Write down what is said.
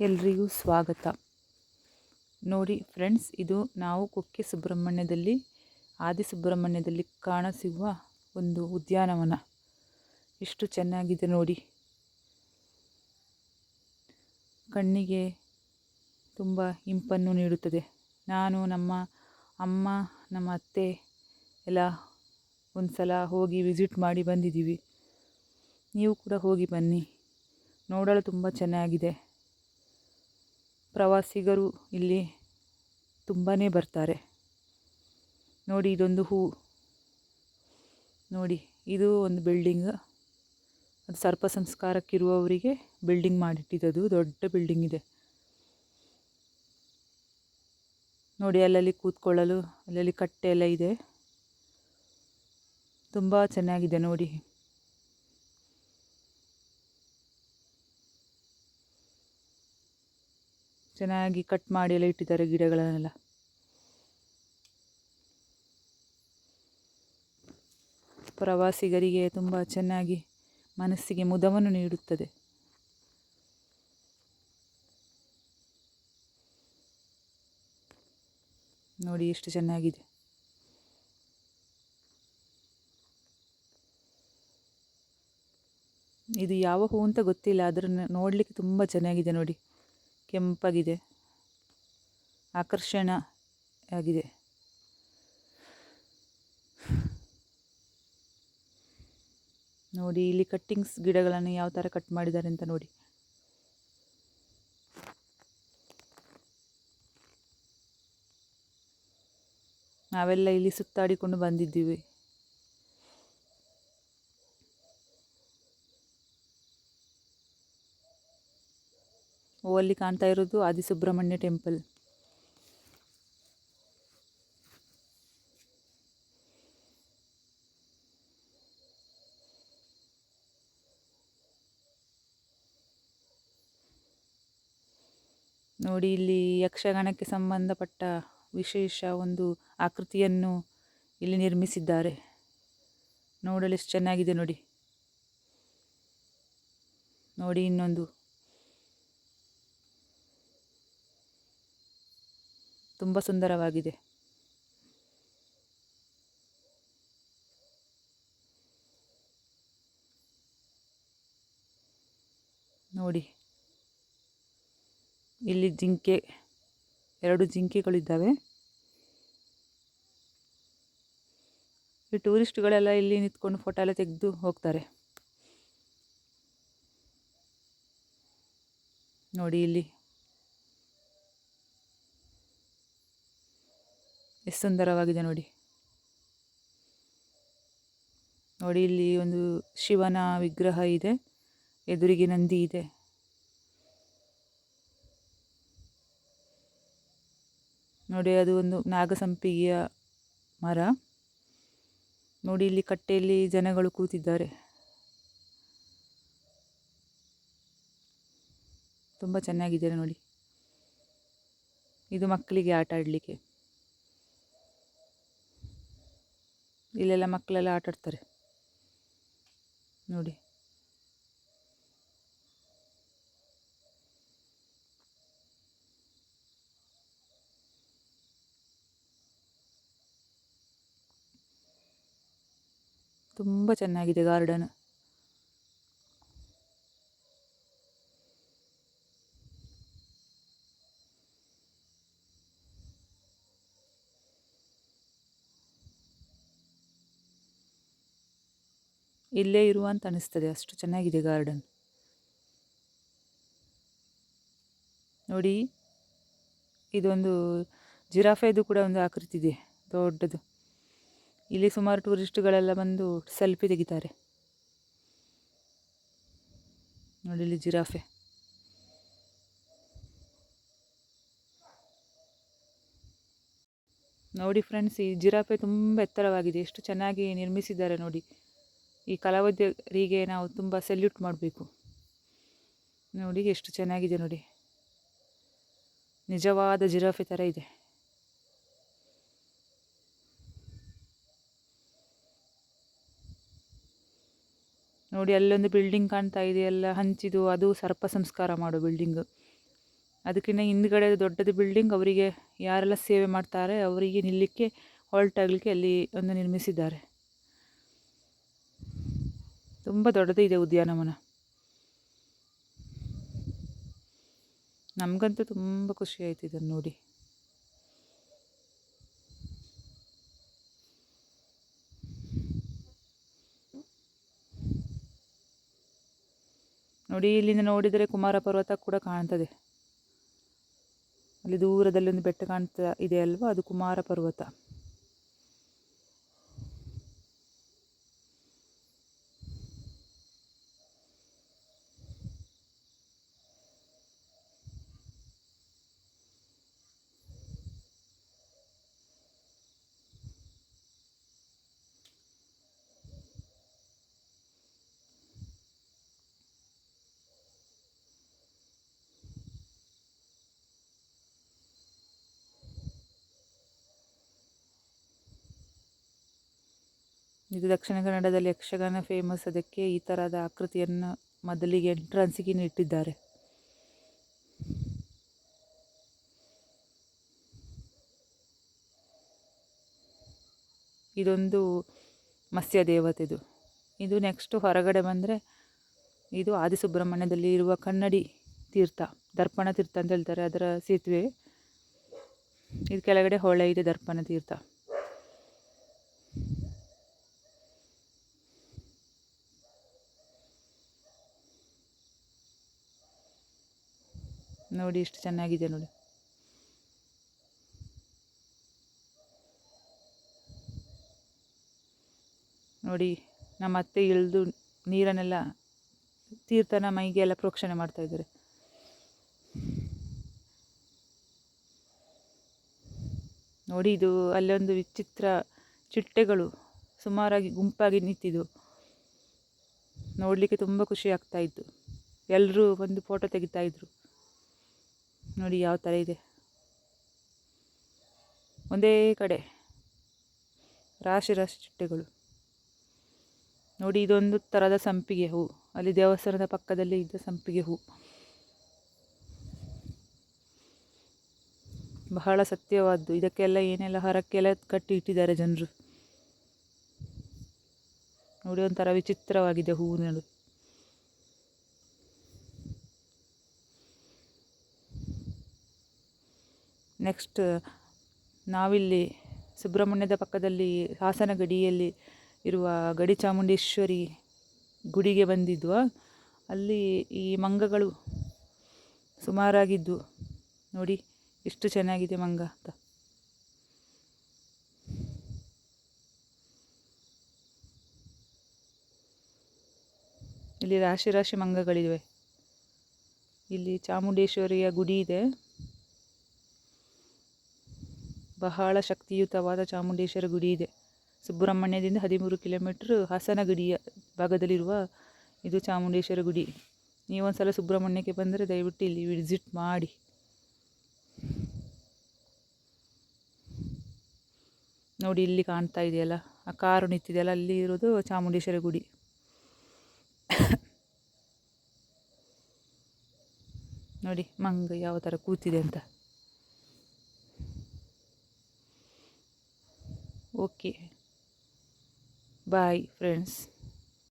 ಎಲ್ರಿಗೂ ಸ್ವಾಗತ. ನೋಡಿ ಫ್ರೆಂಡ್ಸ್, ಇದು ನಾವು ಕುಕ್ಕೆ ಸುಬ್ರಹ್ಮಣ್ಯದಲ್ಲಿ, ಆದಿ ಸುಬ್ರಹ್ಮಣ್ಯದಲ್ಲಿ ಕಾಣಸಿಗುವ ಒಂದು ಉದ್ಯಾನವನ. ಎಷ್ಟು ಚೆನ್ನಾಗಿದೆ ನೋಡಿ. ಕಣ್ಣಿಗೆ ತುಂಬ ಇಂಪನ್ನು ನೀಡುತ್ತದೆ. ನಾನು, ನಮ್ಮ ಅಮ್ಮ, ನಮ್ಮ ಅತ್ತೆ ಎಲ್ಲ ಒಂದು ಸಲ ಹೋಗಿ ವಿಸಿಟ್ ಮಾಡಿ ಬಂದಿದ್ದೀವಿ. ನೀವು ಕೂಡ ಹೋಗಿ ಬನ್ನಿ. ನೋಡಲು ತುಂಬ ಚೆನ್ನಾಗಿದೆ. ಪ್ರವಾಸಿಗರು ಇಲ್ಲಿ ತುಂಬಾ ಬರ್ತಾರೆ. ನೋಡಿ ಇದೊಂದು ಹೂ. ನೋಡಿ ಇದು ಒಂದು ಬಿಲ್ಡಿಂಗ್. ಅದು ಸರ್ಪ ಸಂಸ್ಕಾರಕ್ಕಿರುವವರಿಗೆ ಬಿಲ್ಡಿಂಗ್ ಮಾಡಿಟ್ಟಿದ್ದದು ದೊಡ್ಡ ಬಿಲ್ಡಿಂಗ್ ಇದೆ. ನೋಡಿ ಅಲ್ಲಲ್ಲಿ ಕೂತ್ಕೊಳ್ಳಲು, ಅಲ್ಲಲ್ಲಿ ಕಟ್ಟೆ ಎಲ್ಲ ಇದೆ. ತುಂಬ ಚೆನ್ನಾಗಿದೆ ನೋಡಿ. ಚೆನ್ನಾಗಿ ಕಟ್ ಮಾಡಿ ಎಲ್ಲ ಇಟ್ಟಿದ್ದಾರೆ ಗಿಡಗಳನ್ನೆಲ್ಲ. ಪ್ರವಾಸಿಗರಿಗೆ ತುಂಬ ಚೆನ್ನಾಗಿ ಮನಸ್ಸಿಗೆ ಮುದವನ್ನು ನೀಡುತ್ತದೆ. ನೋಡಿ ಎಷ್ಟು ಚೆನ್ನಾಗಿದೆ. ಇದು ಯಾವ ಹೂ ಅಂತ ಗೊತ್ತಿಲ್ಲ ಅದನ್ನು ನೋಡಲಿಕ್ಕೆ ತುಂಬ ಚೆನ್ನಾಗಿದೆ ನೋಡಿ. ಕೆಂಪಾಗಿದೆ. ಆಕರ್ಷಣ ಆಗಿದೆ ನೋಡಿ, ಇಲ್ಲಿ ಕಟ್ಟಿಂಗ್ಸ್ ಗಿಡಗಳನ್ನು ಯಾವ ಥರ ಕಟ್ ಮಾಡಿದ್ದಾರೆ ಅಂತ ನೋಡಿ. ನಾವೆಲ್ಲ ಇಲ್ಲಿ ಸುತ್ತಾಡಿಕೊಂಡು ಬಂದಿದ್ದೀವಿ. ಅಲ್ಲಿ ಕಾಣ್ತಾ ಇರೋದು ಆದಿಸುಬ್ರಹ್ಮಣ್ಯ ಟೆಂಪಲ್. ನೋಡಿ, ಇಲ್ಲಿ ಯಕ್ಷಗಾನಕ್ಕೆ ಸಂಬಂಧಪಟ್ಟ ವಿಶೇಷ ಒಂದು ಆಕೃತಿಯನ್ನು ಇಲ್ಲಿ ನಿರ್ಮಿಸಿದ್ದಾರೆ. ನೋಡಲು ಎಷ್ಟು ಚೆನ್ನಾಗಿದೆ ನೋಡಿ. ನೋಡಿ ಇನ್ನೊಂದು. ತುಂಬ ಸುಂದರವಾಗಿದೆ. ನೋಡಿ. ಇಲ್ಲಿ ಜಿಂಕೆ, ಎರಡು ಜಿಂಕೆಗಳಿದ್ದಾವೆ. ಈ ಟೂರಿಸ್ಟ್ಗಳೆಲ್ಲ ಇಲ್ಲಿ ನಿಂತ್ಕೊಂಡು ಫೋಟೋ ಎಲ್ಲ ತೆಗೆದು ಹೋಗ್ತಾರೆ. ನೋಡಿ ಇಲ್ಲಿ. ಎಷ್ಟು ಸುಂದರವಾಗಿದೆ ನೋಡಿ. ನೋಡಿ ಇಲ್ಲಿ ಒಂದು ಶಿವನ ವಿಗ್ರಹ ಇದೆ, ಎದುರಿಗೆ ನಂದಿ ಇದೆ. ನೋಡಿ ಅದು ಒಂದು ನಾಗಸಂಪಿಗೆಯ ಮರ. ನೋಡಿ ಇಲ್ಲಿ ಕಟ್ಟೆಯಲ್ಲಿ ಜನಗಳು ಕೂತಿದ್ದಾರೆ. ತುಂಬ ಚೆನ್ನಾಗಿದೆ ನೋಡಿ. ಇದು ಮಕ್ಕಳಿಗೆ ಆಟ ಆಡಲಿಕ್ಕೆ. ಇಲ್ಲೆಲ್ಲ ಮಕ್ಕಳೆಲ್ಲ ಆಟ ಆಡ್ತಾರೆ ನೋಡಿ. ತುಂಬ ಚೆನ್ನಾಗಿದೆ ಗಾರ್ಡನ್. ಇಲ್ಲೇ ಇರುವ ಅಂತ ಅನಿಸ್ತದೆ. ಅಷ್ಟು ಚೆನ್ನಾಗಿದೆ ಗಾರ್ಡನ್. ನೋಡಿ, ಇದೊಂದು ಜಿರಾಫೆದು ಕೂಡ ಒಂದು ಆಕೃತಿ ಇದೆ. ದೊಡ್ಡದು. ಇಲ್ಲಿ ಸುಮಾರು ಟೂರಿಸ್ಟ್ಗಳೆಲ್ಲ ಬಂದು ಸೆಲ್ಫಿ ತೆಗಿತಾರೆ. ನೋಡಿ ಇಲ್ಲಿ ಜಿರಾಫೆ. ನೋಡಿ ಫ್ರೆಂಡ್ಸ್, ಈ ಜಿರಾಫೆ ತುಂಬ ಎತ್ತರವಾಗಿದೆ. ಎಷ್ಟು ಚೆನ್ನಾಗಿ ನಿರ್ಮಿಸಿದ್ದಾರೆ ನೋಡಿ. ಈ ಕಲಾವಿದರಿಗೆ ನಾವು ತುಂಬ ಸೆಲ್ಯೂಟ್ ಮಾಡಬೇಕು. ನೋಡಿ ಎಷ್ಟು ಚೆನ್ನಾಗಿದೆ ನೋಡಿ. ನಿಜವಾದ ಜಿರಾಫೆ ಥರ ಇದೆ. ನೋಡಿ ಅಲ್ಲೊಂದು ಬಿಲ್ಡಿಂಗ್ ಕಾಣ್ತಾ ಇದೆ, ಎಲ್ಲ ಹಂಚಿದು ಅದು ಸರ್ಪ ಸಂಸ್ಕಾರ ಮಾಡೋ ಬಿಲ್ಡಿಂಗ್ ಅದಕ್ಕಿಂತ ಹಿಂದ್ಗಡೆ ದೊಡ್ಡದು ಬಿಲ್ಡಿಂಗ್ ಅವರಿಗೆ ಯಾರೆಲ್ಲ ಸೇವೆ ಮಾಡ್ತಾರೆ, ಅವರಿಗೆ ನಿಲ್ಲಕ್ಕೆ ಹಾಲ್ಟ್ ಅಲ್ಲಿ ಒಂದು ನಿರ್ಮಿಸಿದ್ದಾರೆ. ತುಂಬ ದೊಡ್ಡದು ಇದೆ ಉದ್ಯಾನವನ. ನಮಗಂತೂ ತುಂಬ ಖುಷಿ ಆಯ್ತು ಇದನ್ನು ನೋಡಿ. ನೋಡಿ, ಇಲ್ಲಿಂದ ನೋಡಿದರೆ ಕುಮಾರ ಪರ್ವತ ಕೂಡ ಕಾಣ್ತದೆ. ಅಲ್ಲಿ ದೂರದಲ್ಲಿ ಒಂದು ಬೆಟ್ಟ ಕಾಣ್ತಾ ಇದೆ ಅಲ್ವಾ? ಅದು ಕುಮಾರ ಪರ್ವತ. ಇದು ದಕ್ಷಿಣ ಕನ್ನಡದಲ್ಲಿ ಯಕ್ಷಗಾನ ಫೇಮಸ್ ಅದಕ್ಕೆ ಈ ಥರದ ಆಕೃತಿಯನ್ನು ಮೊದಲಿಗೆ ಎಂಟ್ರನ್ಸಿಗೆ ಇಟ್ಟಿದ್ದಾರೆ. ಇದೊಂದು ಮತ್ಸ್ಯ ದೇವತೆದು ಇದು. ನೆಕ್ಸ್ಟು ಹೊರಗಡೆ ಬಂದರೆ ಇದು ಆದಿಸುಬ್ರಹ್ಮಣ್ಯದಲ್ಲಿ ಇರುವ ಕನ್ನಡಿ ತೀರ್ಥ, ದರ್ಪಣ ತೀರ್ಥ ಅಂತ ಹೇಳ್ತಾರೆ ಅದರ ಸೇತುವೆ. ಇದು ಕೆಳಗಡೆ ಹೊಳೆ ಇದೆ, ದರ್ಪಣ ತೀರ್ಥ. ನೋಡಿ ಎಷ್ಟು ಚೆನ್ನಾಗಿದೆ ನೋಡಿ. ನೋಡಿ, ನಮ್ಮ ಅತ್ತೆ ಇಳಿದು ನೀರನ್ನೆಲ್ಲ ತೀರ್ಥನ ಮೈಗೆ ಎಲ್ಲ ಪ್ರೋಕ್ಷಣೆ ಮಾಡ್ತಾ ಇದ್ದಾರೆ. ನೋಡಿ, ಇದು ಅಲ್ಲೊಂದು ವಿಚಿತ್ರ ಚಿಟ್ಟೆಗಳು ಸುಮಾರಾಗಿ ಗುಂಪಾಗಿ ನಿಂತಿದ್ದು. ನೋಡಲಿಕ್ಕೆ ತುಂಬ ಖುಷಿ ಆಗ್ತಾ ಇತ್ತು. ಎಲ್ಲರೂ ಒಂದು ಫೋಟೋ ತೆಗಿತಾ ಇದ್ರು. ನೋಡಿ ಯಾವ ಥರ ಇದೆ. ಒಂದೇ ಕಡೆ ರಾಶಿ ರಾಶಿ ಚಿಟ್ಟೆಗಳು. ನೋಡಿ ಇದೊಂದು ಥರದ ಸಂಪಿಗೆ ಹೂ. ಅಲ್ಲಿ ದೇವಸ್ಥಾನದ ಪಕ್ಕದಲ್ಲಿ ಇದ್ದ ಸಂಪಿಗೆ ಹೂ. ಬಹಳ ಸತ್ಯವಾದ್ದು. ಇದಕ್ಕೆಲ್ಲ ಏನೆಲ್ಲ ಹರಕ್ಕೆಲ್ಲ ಕಟ್ಟಿ ಇಟ್ಟಿದ್ದಾರೆ ಜನರು. ನೋಡಿ ಒಂಥರ ವಿಚಿತ್ರವಾಗಿದೆ ಹೂವಿನದು. ನೆಕ್ಸ್ಟ್, ನಾವಿಲ್ಲಿ ಸುಬ್ರಹ್ಮಣ್ಯದ ಪಕ್ಕದಲ್ಲಿ ಹಾಸನ ಗಡಿಯಲ್ಲಿ ಇರುವ ಗಡಿ ಚಾಮುಂಡೇಶ್ವರಿ ಗುಡಿಗೆ ಬಂದಿದ್ವು. ಅಲ್ಲಿ ಈ ಮಂಗಗಳು ಸುಮಾರಾಗಿದ್ದು. ನೋಡಿ, ಎಷ್ಟು ಚೆನ್ನಾಗಿದೆ ಮಂಗ ಅಂತ. ಇಲ್ಲಿ ರಾಶಿ ರಾಶಿ ಮಂಗಗಳಿವೆ. ಇಲ್ಲಿ ಚಾಮುಂಡೇಶ್ವರಿಯ ಗುಡಿ ಇದೆ. ಬಹಳ ಶಕ್ತಿಯುತವಾದ ಚಾಮುಂಡೇಶ್ವರ ಗುಡಿ ಇದೆ. ಸುಬ್ರಹ್ಮಣ್ಯದಿಂದ ಹದಿಮೂರು ಕಿಲೋಮೀಟ್ರ್ ಹಾಸನ ಗಡಿಯ ಭಾಗದಲ್ಲಿರುವ ಇದು ಚಾಮುಂಡೇಶ್ವರ ಗುಡಿ. ನೀವೊಂದು ಸಲ ಸುಬ್ರಹ್ಮಣ್ಯಕ್ಕೆ ಬಂದರೆ ದಯವಿಟ್ಟು ಇಲ್ಲಿ ವಿಸಿಟ್ ಮಾಡಿ. ನೋಡಿ, ಇಲ್ಲಿ ಕಾಣ್ತಾ ಇದೆಯಲ್ಲ, ಆ ಕಾರು ನಿಂತಿದೆಯಲ್ಲ, ಅಲ್ಲಿ ಇರೋದು ಚಾಮುಂಡೇಶ್ವರ ಗುಡಿ. ನೋಡಿ, ಮಂಗ ಯಾವ ಥರ ಕೂತಿದೆ ಅಂತ. Okay bye friends